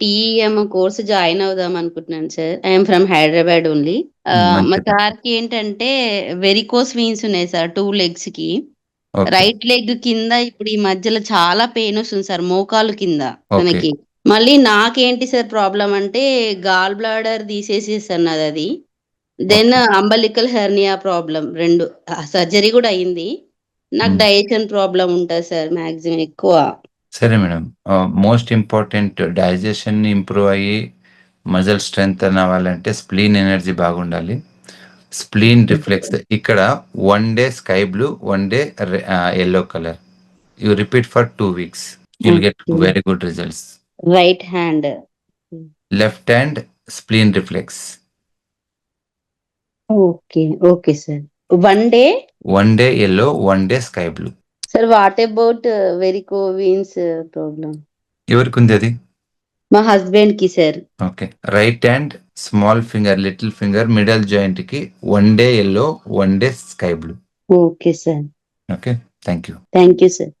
TM course join అవుదాం అనుకుంటున్నాను sir I'm from Hyderabad only మా మంచిది. సార్కి ఏంటంటే వెరికోస్ వీన్స్ ఉన్నాయి సార్ టూ లెగ్స్కి. రైట్ లెగ్ కింద ఇప్పుడు ఈ మధ్యలో చాలా పెయిన్ వస్తుంది సార్ మోకాలు కింద. తనకి. మళ్ళీ నాకేంటి సార్ ప్రాబ్లం అంటే గాల్ బ్లాడర్ తీసేసేసాను నాది అది. దెన్ అంబలికల్ హెర్నియా ప్రాబ్లం రెండు. సర్జరీ కూడా అయింది. నాకు. డైజెషన్ ప్రాబ్లం ఉంటుంది సార్ మాక్సిమం ఎక్కువ. సరే madam. Most important digestion improve అయ్యి మజిల్ స్ట్రెంగ్తెన్ అవ్వాలంటే స్ప్లీన్ ఎనర్జీ బాగుండాలి. స్ప్లీన్ రిఫ్లెక్స్ ఇక్కడ one day sky blue, one day yellow colour. You repeat for 2 weeks. You'll get. Very good results. Right hand left hand spleen reflex. Okay okay sir one day one day yellow, one day sky blue. Sir what about varicose veins problem ఎవరికుంది అది? మా హస్బెండ్కి sir okay. Right hand small finger, little finger middle జాయింట్‌కి one day yellow, one day sky blue. Okay sir okay. Thank you. Thank you sir